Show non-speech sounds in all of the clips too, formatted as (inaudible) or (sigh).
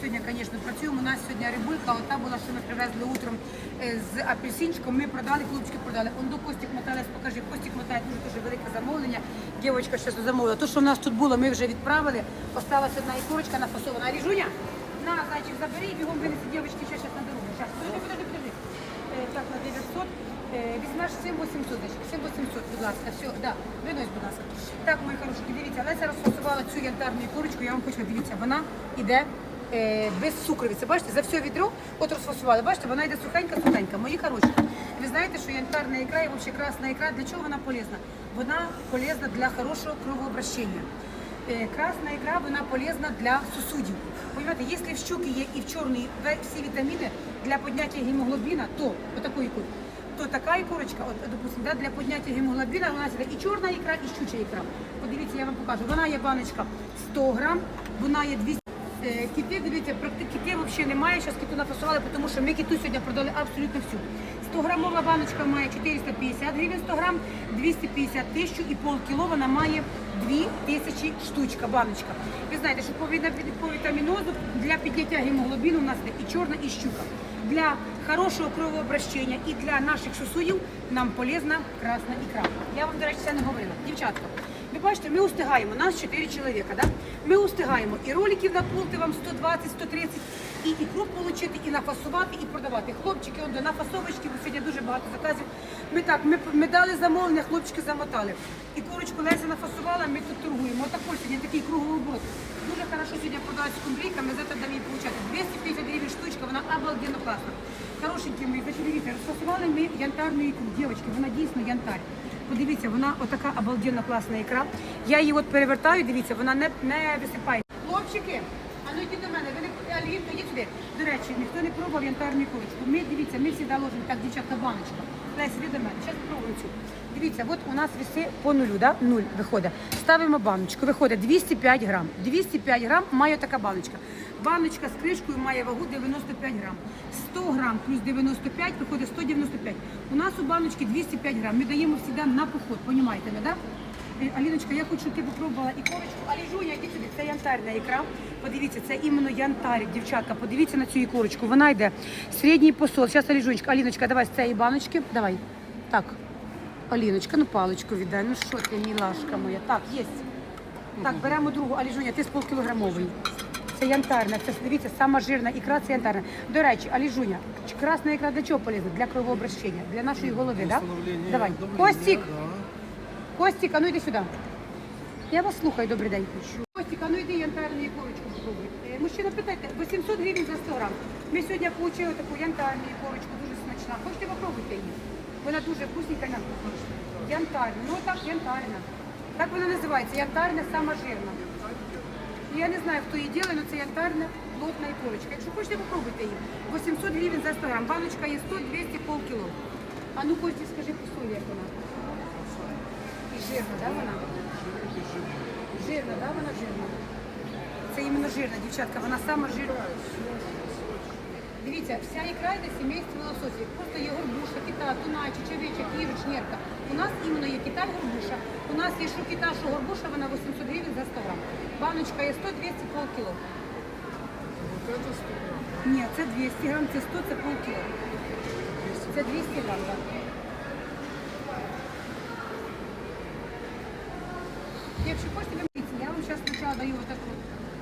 сьогодні, звісно, працюємо. У нас сьогодні рибулька, ота була, що ми привезли утром е, з апельсинчиком. Ми продали, хлопчики продали. Он до Костік моталась, покажи. Костік мотає дуже дуже велике замовлення. Дівчинка ще замовила. То, що в нас тут було, ми вже відправили. Осталась одна ікорочка нафасована. Ріжуня, на, зайчик, забери бігом винеси дівчинки ще зараз на дорогу. Зараз, подожди, подожди, подожди. Е, Так, на 900. Е, Візьмеш 7800, 7800, будь ласка, все, да, винось, будь ласка. Так, мої хороші, дивіться, Леся розфасувала цю янтарну ікорочку, я вам хочу, дивіться, вона йде е, без цукровиці, бачите, за все відро, от розфасували, бачите, вона йде сухенька-сухенька. Мої хороші, ви знаєте, що янтарна ікра і взагалі красна ікра, для чого вона полезна? Вона полезна для хорошого кровообращення. Е, Красна ікра, вона полезна для сусудів. Понимаете, якщо в щуки є і в чорній всі вітаміни для підняття гемоглобіна, то отакої ікри, то така ікорочка, от, допустим, да, для підняття гемоглобіна вона сюди і чорна ікра, і щуча ікра. Подивіться, я вам покажу. Вона є баночка 100 грам, вона є 200 Е, Кіти, дивіться, кіти взагалі немає, зараз кіту нафасували, тому що ми кіту сьогодні продали абсолютно всю. 100 грамова баночка має 450 гривень 100 грам, 250 тисячу і пол кіло вона має 2 тисячі штучка, баночка. Ви знаєте, що по вітамінозу для підняття гемоглобіну у нас є і чорна, і щука. Для хорошого кровообращення і для наших сосудів нам полезна красна ікра. Я вам, до речі, це не говорила. Дівчатка, ви бачите, ми устигаємо, нас 4 чоловіка, да? ми устигаємо і роликів наплути вам 120, 130, і ікру отримати, і нафасувати, і продавати. Хлопчики, он до нафасовочки, бо сьогодні дуже багато заказів. Ми так, ми, ми дали замовлення, хлопчики замотали. І корочку Леся нафасувала, ми тут торгуємо. Отакой сьогодні такий круглий оборот. Дуже хорошо сьогодні продавати скумбрійка, ми за це дамо їй получати. 250 гривень штучка, вона обалденно класна. Хорошенькі мої, дивіться, розфасували ми янтарну ікру. Дівчатки, вона дійсно янтарь. Подивіться, вона отака обалденно класна ікра. Я її от перевертаю, дивіться, вона не, не висипає. Хлопчики, а ну йдіть до мене, ви не Алін, йдіть сюди. До речі, ніхто не пробував янтарну ікорочку. Ми дивіться, ми завжди ложимо так, дівчатка, баночка. Лесь, іди до мене. Зараз спробуємо цю. Дивіться, от у нас віси по нулю, да? нуль виходить. Ставимо баночку, виходить 205 грам. 205 грам має така баночка. Баночка з кришкою має вагу 95 грам. 100 грам плюс 95 виходить 195. У нас у баночці 205 грам. Ми даємо завжди на поход, понімаєте, да? Е, Аліночка, я хочу, щоб ти попробувала ікорочку. Аліжуня, йди сюди, це янтарна ікра. Подивіться, це іменно янтарик, дівчатка. Подивіться на цю ікорочку. Вона йде середній посол. Зараз Аліжунечка, Аліночка, давай з цієї баночки. Давай. Так. Аліночка, ну паличку віддай. Ну що ти, мілашка моя. Так, є. Так, беремо другу. Аліжуня, ти з полкілограмової. Це янтарна, це дивіться, сама жирна ікра, це янтарна. До речі, Аліжуня, красна ікра для чого полезна? Для кровообращення, для нашої голови, так? Да? Давай. Костік, Костік, а ну йди сюди. Я вас слухаю, добрий день. Костік, а ну йди янтарну ікорочку спробуй. Е, Мужчина, питайте, 800 гривень за 100 грам. Ми сьогодні отримали таку янтарну ікорочку, дуже смачна. Хочете попробуйте її? Вона дуже вкусненька на. Янтарна, ну так, янтарна. Так вона називається, янтарна, сама жирна. Я не знаю, хто її робить, але це янтарна плотна ікорочка. Якщо хочете, попробуйте її. 800 гривень за 100 грам. Баночка є 100, 200, полкіло. А ну, Кості, скажи по солі, як вона. І жирна, да, вона? Жирна, да, вона жирна? Це іменно жирна, дівчатка, вона сама жирна. Дивіться, вся ікра йде сімейство лососів. Просто є горбуша, кита, туна, чечевича, кіруч, нерка. У нас іменно є кита, горбуша. У нас є що кита, що горбуша, вона 800 гривень за 100 грам. Баночка є 100, 200, полкіло. Ні, це 200 грам, це 100, це полкіло. Це 200 грам, так. Якщо хочете, ви дивіться, я вам зараз спочатку даю отаку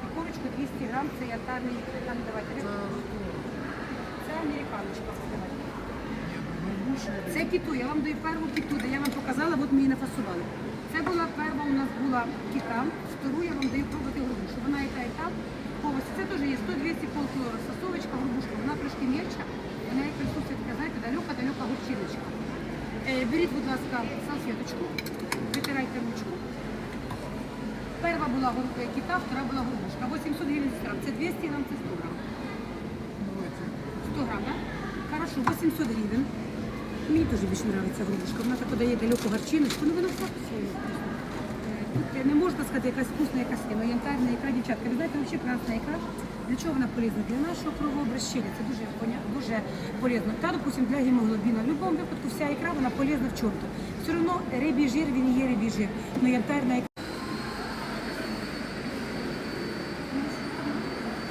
ікорочку 200 грам, це янтарний, там давайте. Це американочка. Це кіту, я вам даю перву кіту, де я вам показала, от ми її нафасували. Це була перша у нас була кіта, втору я вам даю пробувати грубушу. Вона і та, і та. Повністю. Це теж є 100-200 полкіло розфасовочка, грубушка. Вона трошки мельча, вона як присутствує така, знаєте, далека-далека гурчиночка. Е, беріть, будь ласка, салфеточку, витирайте ручку. Перша була кіта, втора була грубушка. 800 гривень за грам. Це 200 грам, це 100 грам. 100 грам, так? Хорошо, 800 гривень. Мені дуже більше подобається грубушка. Вона так подає далеку гарчиночку, ну вона все не можна сказати, якась вкусна, якась ні, але янтарна ікра, дівчатка. Ви знаєте, взагалі красна ікра, для чого вона полезна? Для нашого кровообращення. Це дуже, дуже полезно. Та, допустим, для гемоглобіна. В будь-якому випадку вся ікра, вона полезна в чому-то. Все одно рибій жир, він є рибій жир. Но янтарна ікра.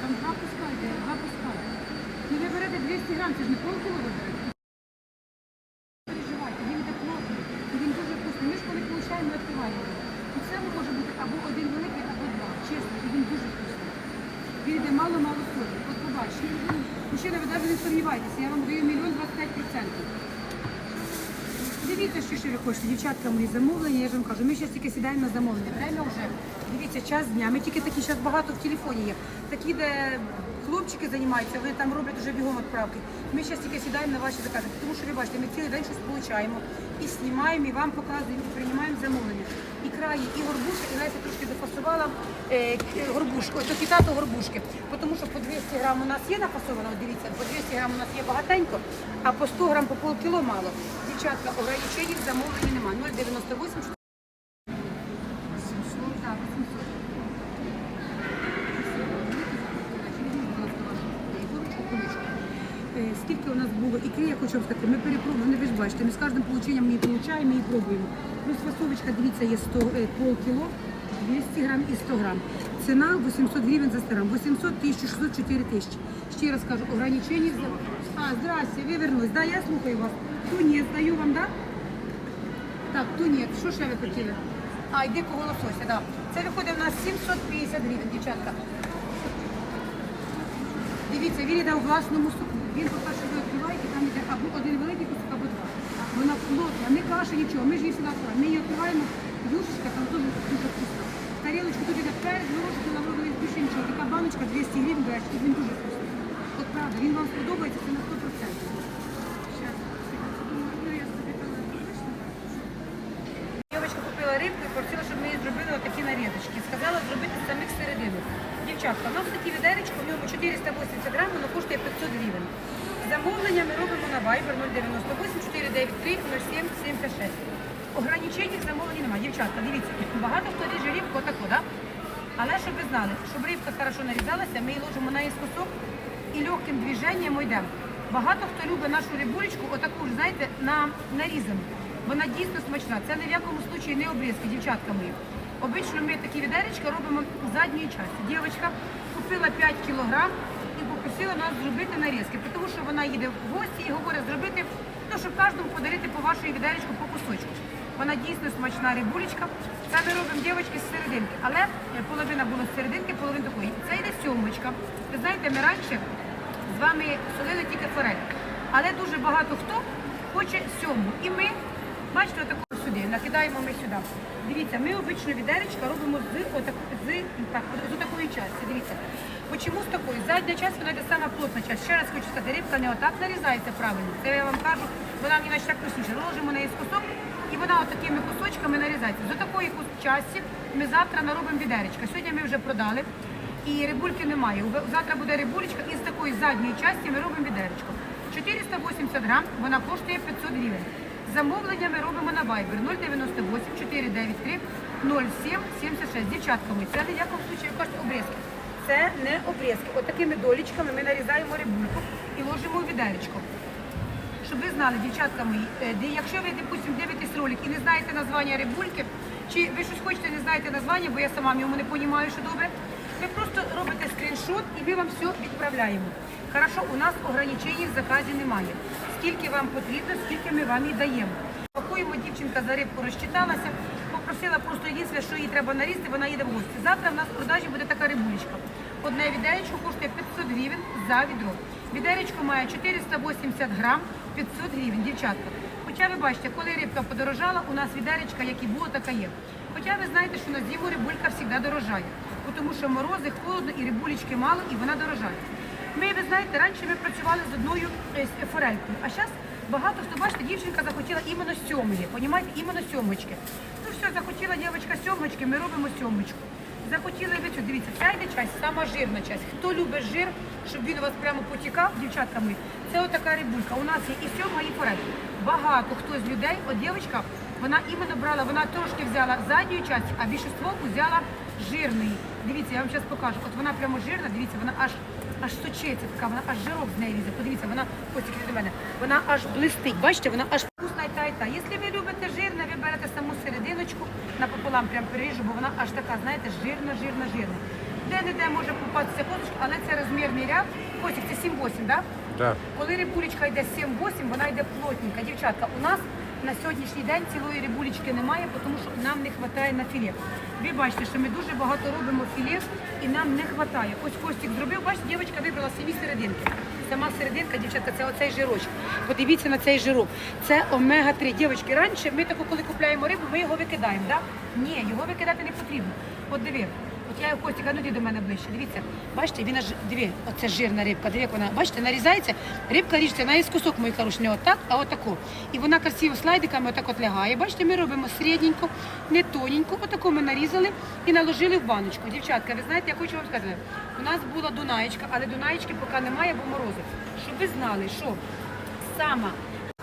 Там два пускайте. Ну ви берете 200 грам, це ж не полкіло ви. Не переживайте, він йде плотний, і він дуже вкусний. Ми ж коли получаємо, ми відкриваємо. І це може бути або один великий, або два. Чесно, і він дуже вкусний. Він йде мало-мало солі. От побачите. Мужчина, ви навіть не сумнівайтеся, я вам даю мільйон 25 процентів. Дивіться, що хочете, дівчатка мої замовлення, я ж вам кажу, ми зараз тільки сідаємо на замовлення. Время вже, дивіться, час дня. Ми тільки такі, зараз багато в телефоні є. Такі, де хлопчики займаються, вони там роблять вже бігом відправки. Ми зараз тільки сідаємо на ваші закази, тому що ви бачите, ми цілий день щось получаємо і знімаємо, і вам показуємо, і приймаємо замовлення. І краї, і горбушки, і Леся трошки дофасувала е, горбушку, ось такі горбушки. Тому що по 200 грам у нас є нафасовано, дивіться, по 200 грам у нас є багатенько, а по 100 грам по полкіло мало. Дівчатка, ограничень в замовленні немає. 0,98 Так, 800. Е, Скільки у нас було ікри, я хочу вам сказати, ми перепробували, ви ж бачите, ми з кожним полученням її получаємо і пробуємо. Плюс фасовочка, дивіться, є 100, е, полкіло, 200 грам і 100 грам. Ціна 800 гривень за 100 грам, 800, 1600, 4000. Ще раз кажу, ограничення. А, здрасте, ви вернулись, да, я слухаю вас. Тунець даю вам, да? Так, тунець, що ще ви хотіли? А, йди по лосося, да. Це виходить у нас 750 гривень, дівчатка. Дивіться, він йде у власному соку. Він, по-перше, ви відкриваєте, там йде або один великий кусок, або два. Вона плотна, не каша, нічого. Ми ж її сюди відкриваємо. Ми її відкриваємо, юшечка там дуже дуже вкусна. В тарілочку тут йде перець, горошок, наложили більше нічого. Така баночка 200 гривень, береш, і він дуже вкусний. От правда, він вам сподобається, це на 100%. Щас, ну, рибку і просила, щоб ми їй зробили отакі нарізочки. Сказала зробити самих серединок. Дівчатка, у нас такі відеречко, в ньому 480 грам, воно коштує 500 гривень. Замовлення ми робимо на Viber 098 493 07 76. Ограничень в замовленні немає. Дівчатка, дивіться, багато хто ріже рибку отаку, да? Але щоб ви знали, щоб рибка хорошо нарізалася, ми її ложимо на кусок і легким движенням йдемо. Багато хто любить нашу рибулечку, отаку ж, знаєте, на нарізану. Вона дійсно смачна. Це ні в якому случаї не обрізки, дівчатка мої. Обично ми такі відеречка робимо задньої частини. Дівчинка купила 5 кілограм попросила нас зробити нарізки, тому що вона їде в гості і говорить зробити, ну, щоб кожному подарити по вашій відеречку по кусочку. Вона дійсно смачна рибулечка. Це ми робимо дівчатки з серединки, але е, половина була з серединки, половина такої. Це йде сьомочка. Ви знаєте, ми раніше з вами солили тільки форель. Але дуже багато хто хоче сьому. І ми, бачите, отаку сюди, накидаємо ми сюди. Дивіться, ми обично відеречка робимо з, отак, з, так, з такої частини. Дивіться. Почому з такої? Задня часть, вона сама плотна часть. Ще раз хочу сказати, рибка не отак нарізається правильно. Це я вам кажу, вона мені наче так простіше. Ложимо на її кусок, і вона отакими кусочками нарізається. З такої часті ми завтра наробимо відеречка. Сьогодні ми вже продали. І рибульки немає. Завтра буде рибулечка і з такої задньої частини ми робимо відеречко. 480 грам, вона коштує 500 гривень. Замовлення ми робимо на Viber 098 493 07 76. Дівчатка мої, це не в якому случаю ви обрізки. Це не обрізки. Отакими долічками ми нарізаємо рибульку і ложимо у відеречко. Щоб ви знали, дівчатка мої, е, якщо ви, допустим, дивитесь ролик і не знаєте названня рибульки, чи ви щось хочете, не знаєте названня, бо я сама в ньому не розумію, що добре, ви просто робите скріншот і ми вам все відправляємо. Хорошо, у нас ограничень в заказі немає. Скільки вам потрібно, скільки ми вам і даємо. Пакуємо, дівчинка за рибку розчиталася, попросила просто єдине, що їй треба нарізати, вона їде в гості. Завтра в нас в продажі буде така рибулечка. Одне відеречко коштує 500 гривень за відро. Відеречко має 480 грам, 500 гривень, дівчатка. Хоча ви бачите, коли рибка подорожала, у нас відеречка, як і було, така є. Хоча ви знаєте, що на зиму рибулька завжди дорожає, тому що морози, холодно і рибулечки мало, і вона дорожає. Ми, ви знаєте, раніше ми працювали з одною е, форелькою, а зараз багато хто бачите, дівчинка захотіла іменно сьомої, понімаєте, іменно сьомочки. Все, захотіла дівчинка сьомочки, ми робимо сьомочку. Захотіли ви цю, дивіться, ця йде часть, сама жирна часть. Хто любить жир, щоб він у вас прямо потікав, дівчатка мої, це отака рибулька. У нас є і сьома, і форель. Багато хто з людей, от дівчинка, вона іменно брала, вона трошки взяла задньої часті, а більшість взяла жирної. Дивіться, я вам зараз покажу. От вона прямо жирна, дивіться, вона аж аж сочиться така, вона аж жирок з неї лізе. Подивіться, вона ось до мене. Вона аж блистить. Бачите, вона аж вкусна та і та. Якщо ви любите жирне, ви берете саму серединочку напополам прям переріжу, бо вона аж така, знаєте, жирна, жирна, жирна. Де-не-де може попатися косточка, але це розмірний ряд. Котик, це 7-8, так? Да? Да. Коли рибулечка йде 7-8, вона йде плотненька. Дівчатка, у нас на сьогоднішній день цілої рибулечки немає, тому що нам не вистачає на філе. Ви бачите, що ми дуже багато робимо філе і нам не вистачає. Ось Костік зробив, бачите, дівчинка вибрала самі серединки. Сама серединка, дівчатка, це оцей жирочок. Подивіться на цей жирок. Це омега-3. Дівчатки, раніше ми таку, коли купляємо рибу, ми його викидаємо. Да? Ні, його викидати не потрібно. От диви, От я Костік, а ну йди до мене ближче. Дивіться, бачите, він аж диви, оце жирна рибка. Як вона, бачите, нарізається. Рибка ріжеться на із кусок, мої хороші, отак, а отако. І вона красиво слайдиками отак от лягає. Бачите, ми робимо середненько, не тоненько. Отако ми нарізали і наложили в баночку. Дівчатка, ви знаєте, я хочу вам сказати, у нас була Дунаєчка, але Дунаєчки поки немає, бо морози. Щоб ви знали, що сама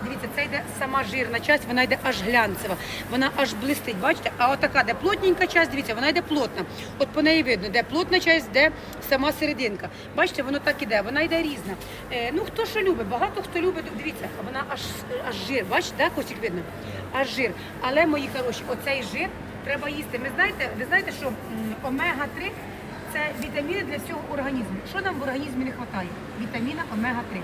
Дивіться, це йде сама жирна часть, вона йде аж глянцева, вона аж блистить, бачите? А отака, де плотненька часть, дивіться, вона йде плотна. От по неї видно, де плотна часть, де сама серединка. Бачите, воно так іде, вона йде різна. Е, ну хто що любить, багато хто любить, дивіться, вона аж, аж жир, бачите, да, Костік видно? Аж жир. Але, мої хороші, оцей жир треба їсти. Ми знаєте, ви знаєте, що омега-3 це вітаміни для всього організму. Що нам в організмі не вистачає? Вітаміна омега-3.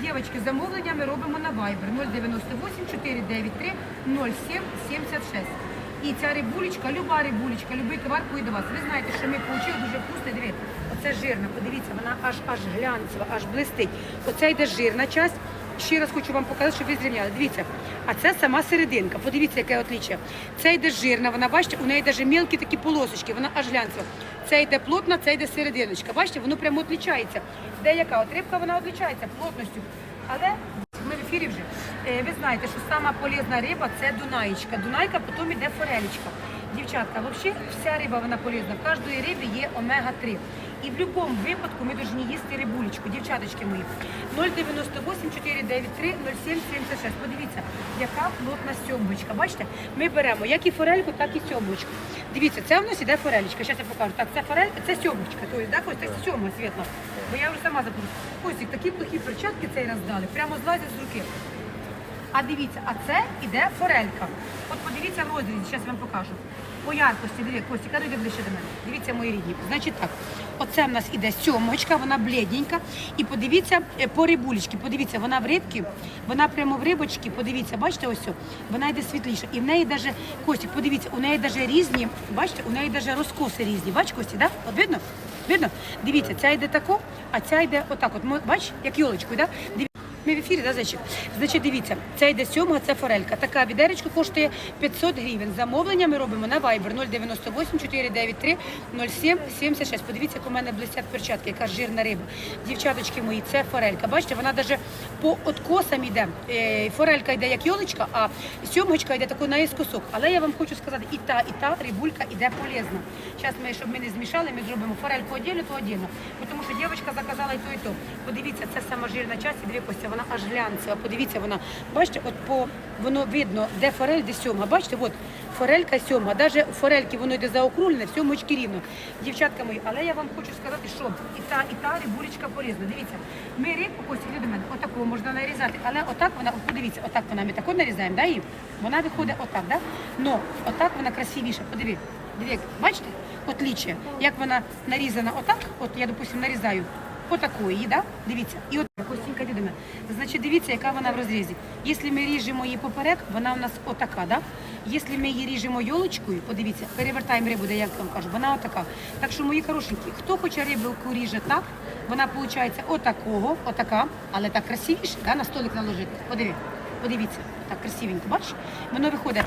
Дівчатки, замовлення ми робимо на Viber 098 493 0776. І ця рибулечка, люба рибулечка, любий товар поїде до вас. Ви знаєте, що ми отримали дуже вкусний, дивіться, оце жирна, подивіться, вона аж аж глянцева, аж блистить. Оце йде жирна часть. Ще раз хочу вам показати, щоб ви зрівняли. Дивіться, а це сама серединка. Подивіться, яке отличие. Це йде жирна, вона бачите, у неї навіть мілкі такі полосочки, вона аж глянцева. Це йде плотна, це йде серединочка. Бачите, воно прямо відлічається. Деяка от рибка вона відлічається плотністю. Але ми в ефірі вже. Е, Ви знаєте, що сама полезна риба це дунаєчка. Дунайка, потім йде форелечка. Дівчатка, взагалі вся риба вона полезна. В кожної риби є омега-3. І в будь-якому випадку ми повинні їсти рибулечку, дівчаточки мої. 098 493 0776. Подивіться, яка плотна сьомбочка. Бачите, ми беремо як і форельку, так і сьомбочку. Дивіться, це в нас іде форелечка. Зараз я покажу. Так, це форелька, це сьомбочка. Тобто, да, Костя, це сьома світла. Бо я вже сама забуду. Костік, такі плохі перчатки цей раз дали, прямо злазять з руки. А дивіться, а це іде форелька. От подивіться в розрізі, зараз я вам покажу. По яркості, дивіться, Костік, а ну ближче до мене. Дивіться, мої рідні. Значить так, оце в нас іде сьомочка, вона блідненька. І подивіться е, по рибулечки, подивіться, вона в рибці, вона прямо в рибочці, подивіться, бачите, ось цю, вона йде світліша. І в неї даже, Костік, подивіться, у неї даже різні, бачите, у неї даже розкоси різні. Бачите, Костік, да? От видно? Видно? Дивіться, ця йде тако, а ця йде отак. От, бачиш, як йолочкою, да? Ми в ефірі, да, зайчик? Значить, дивіться, це йде сьомга, це форелька. Така відеречка коштує 500 гривень. Замовлення ми робимо на Viber 098 493 07 76. Подивіться, як у мене блистять перчатки, яка жирна риба. Дівчаточки мої, це форелька. Бачите, вона навіть по откосам йде. Е, Форелька йде як йолочка, а сьомочка йде таку наїскосок. Але я вам хочу сказати, і та, і та рибулька йде полезна. Зараз ми, щоб ми не змішали, ми зробимо форельку отдельно, то отдельно. Бо Тому що дівчинка заказала і то, і то. Подивіться, це сама жирна часть, і дві кості, вона аж глянцева. Подивіться, вона, бачите, от по воно видно, де форель, де сьомга. Бачите, от форелька і сьомга. Навіть у форельки воно йде заокруглене, в сьомочки рівно. Дівчатка мої, але я вам хочу сказати, що і та, і та рибулечка полезна. Дивіться, ми рибку, іди до мене, отаку можна нарізати, але отак вона, подивіться, отак вона, ми таку нарізаємо, да, її? Вона виходить отак, да? Но отак вона красивіша, подиви. Диві, бачите, отличие, як вона нарізана отак, от я, допустим, нарізаю отакої, да? дивіться, і от Костінька мене. Значить, дивіться, яка вона в розрізі. Якщо ми ріжемо її поперек, вона у нас отака, да? Якщо ми її ріжемо йолочкою, подивіться, перевертаємо рибу, де я вам кажу, вона отака. Так що, мої хорошенькі, хто хоче рибку ріже так, вона виходить отакого, отака, але так красивіше, да? на столик наложити. Подиві, подивіться, так красивенько, бачиш? Воно виходить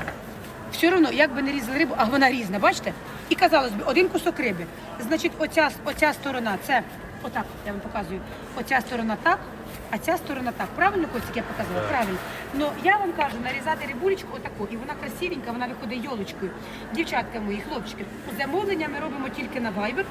все одно, як би не різали рибу, а вона різна, бачите? І казалось би, один кусок риби. Значить, оця, оця сторона це отак, я вам показую. Оця сторона так, а ця сторона так. Правильно, Костік, я показала? Правильно. Ну я вам кажу, нарізати рибулечку отаку, і вона красивенька, вона виходить йолочкою. Дівчатка мої, хлопчики, замовлення ми робимо тільки на Viber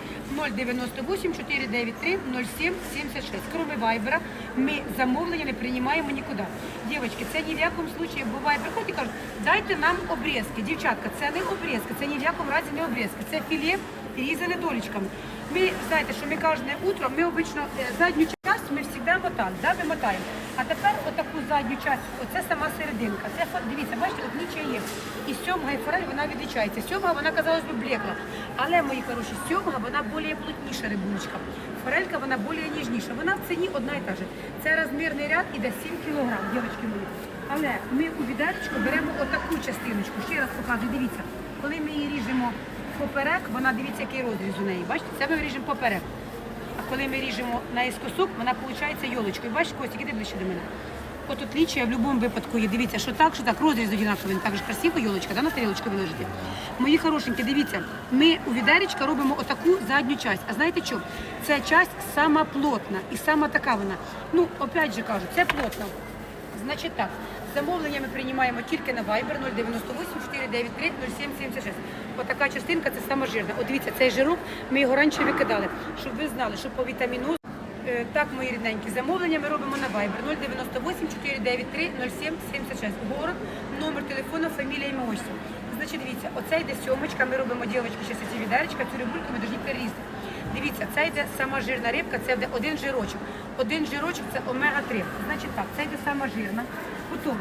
098 493 07 76. Кроме Viber, ми замовлення не приймаємо нікуди. Дівчатки, це ні в якому случаї буває. Приходять і кажуть, дайте нам обрізки. Дівчатка, це не обрізки, це ні в якому разі не обрізки. Це філе різане долічками. Ми знаєте, що ми кожне утро, ми обично е, задню частину ми завжди мотали, да, ми мотаємо. А тепер отаку задню частину, оце сама серединка. Це дивіться, бачите, от нічия є. І сьомга і форель вона відлічається. Сьомга вона казалось би блекла. Але мої хороші, сьомга вона більш плотніша рибулечка. Форелька вона більш ніжніша. Вона в ціні одна і та же. Це розмірний ряд іде 7 кілограм, дівчатки мої. Але ми у відеречку беремо отаку частиночку. Ще раз показую, дивіться, коли ми її ріжемо поперек, вона дивіться, який розріз у неї. Бачите, це ми ріжемо поперек. А коли ми ріжемо наіскосок, вона виходить йолочкою. Бачиш, Костік, іди ближче до мене. От отличие в будь-якому випадку є. Дивіться, що так, що так, розріз одинаковий. Так же красиво йолочка, да, на тарілочку виложити. Мої хорошенькі, дивіться, ми у відеречка робимо отаку задню часть. А знаєте що? Ця часть сама плотна і сама така вона. Ну, опять же кажу, це плотно. Значить так, замовлення ми приймаємо тільки на Viber 098 493 0776. Отака частинка це сама жирна. От дивіться, цей жирок ми його раніше викидали, щоб ви знали, що по вітаміну. Е, Так, мої рідненькі, замовлення ми робимо на Viber 098 493 0776. Город, номер телефону, фамілія, ім'я, отчество. Значить, дивіться, оце йде сьомочка, ми робимо дівчатки, ще ці відеречка, цю рибульку ми повинні перерізати. Дивіться, це йде сама жирна рибка, це йде один жирочок. Один жирочок це омега-3. Значить так, це йде сама жирна. Потім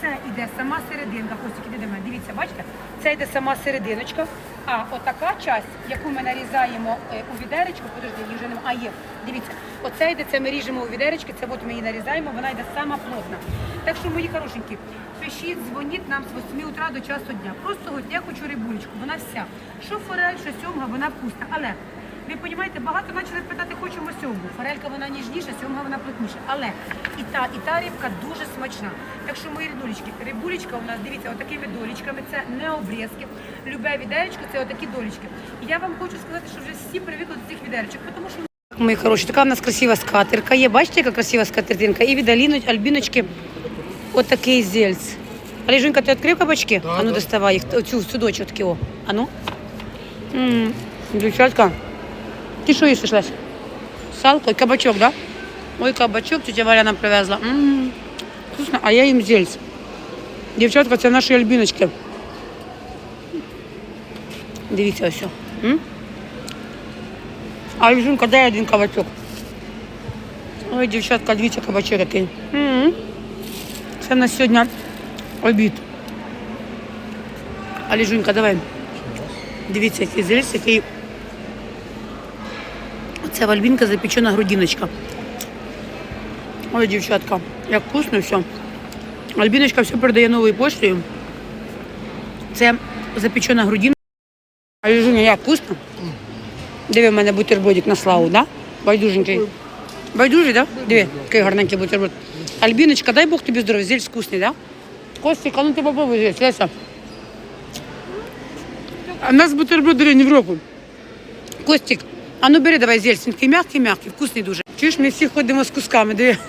це йде сама серединка. Костік, іди до. Дивіться, бачите? Це йде сама серединочка. А отака часть, яку ми нарізаємо е, у відеречку, подожди, її вже немає. А є. Дивіться, оце йде, це ми ріжемо у відеречки, це от ми її нарізаємо, вона йде сама плотна. Так що, мої хорошенькі, пишіть, дзвоніть нам з 8 утра до часу дня. Просто говоріть, я хочу рибулечку, вона вся. Що форель, що сьомга, вона вкусна. Але ви розумієте, багато почали питати, хочемо сьомгу. Форелька вона ніжніша, сьомга вона плотніша. Але і та, і та рибка дуже смачна. Так що, мої рибулечки, рибулечка у нас, дивіться, отакими долічками, це не обрізки. Любе відеречко, це отакі долічки. І я вам хочу сказати, що вже всі привикли до цих відеречок, тому що Мої хороші, така в нас красива скатерка є. Бачите, яка красива скатертинка? І від Альбіночки отакий зельц. Аліжунька, ти відкрив кабачки? Да, а ну да. доставай їх, оцю судочок такі, о. А ну. М, Дівчатка, ти що їсиш, Лесь? Салко і кабачок, да? Ой, кабачок тетя Валя нам привезла. М, Вкусно, а я їм зельц. Дівчатка, це наші альбіночки. Дивіться ось. М? А Альжунка, дай один кабачок. Ой, дівчатка, дивіться кабачок який. М. Це на сьогодні обід. Аліжунька, давай. Дивіться, який зельс, який. Це в Альбінка запечена грудиночка. Ой, дівчатка, як вкусно все. Альбіночка все передає новою поштою. Це запечена грудинка. Аліжуня, як вкусно? Диви, в мене бутербродик на славу, да? Байдуженький. Байдужий, да? Диви, який гарненький бутерброд. Альбіночка, дай Бог тобі здоров'я, зельс вкусний, да? Костик, а ну ти попробуй зельс, Леся. А нас бутерброд, не в року. Костик, а ну бери давай такий м'який, м'який, вкусний дуже. Чуєш, ми всі ходимо з кусками, диви. (laughs)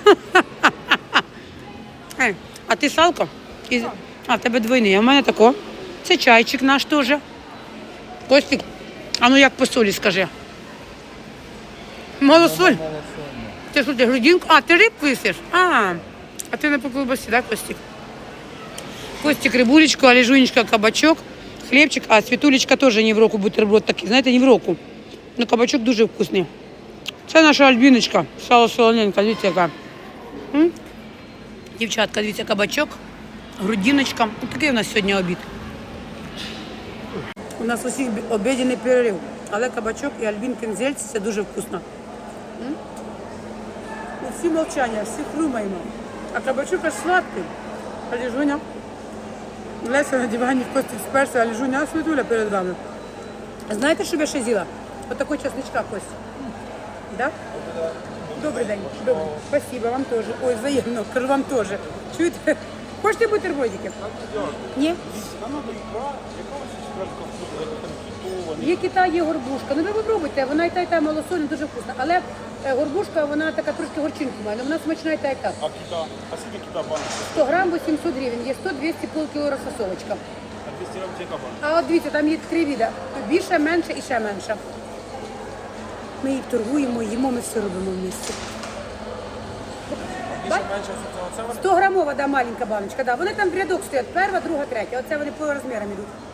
А ти салко? І- А, в тебе двойний, а в мене тако. Це чайчик наш теж. Костик, а ну як по солі скажи. Мало соль? Ти що, ти грудинку? А, ти рибку їсиш? А, а ти не по колбасі, так, Костик? Костик, рибулечку, Аліжунечка, кабачок, хлібчик, а світулечка теж не в року бутерброд такий, знаєте, не в року. Ну, кабачок дуже вкусний. Це наша альбіночка, сало солоненька, дивіться яка. М? Дівчатка, дивіться, кабачок, грудиночка. Ось такий у нас сьогодні обід. У нас усіх обідний перерив. Але кабачок і альбінкин зельці це дуже вкусно. М? Ну, всі мовчання, всі хрумаємо. А кабачок аж сладкий. А Ліжуня. Леся на дивані в кості сперся, а Ліжуня, світуля перед вами. Знаєте, що я ще з'їла? Отакого часничка Костя. Да? Добрий день. Добрий. Спасибо, вам теж. Ой, взаємно, кажу вам теж. Чуєте? (laughs) Хочете бутербродики? Ні? Є кита, є горбушка. Ну ви попробуйте, вона і та, і та малосольна, дуже вкусна. Але е, горбушка, вона така трошки горчинку має, але вона смачна і та, і та. А кита? А скільки кита банка? 100 грам 800 гривень, є 100-200 полкіло розфасовочка. А 200 грам яка банка? А от дивіться, там є три віда. Більше, менше і ще менше. Ми їх торгуємо, їмо, ми все робимо в місті. Більше менше це оце вона? 100 грамова, да, маленька баночка, да. Вони там в рядок стоять, перша, друга, третя. Оце вони по розмірам йдуть.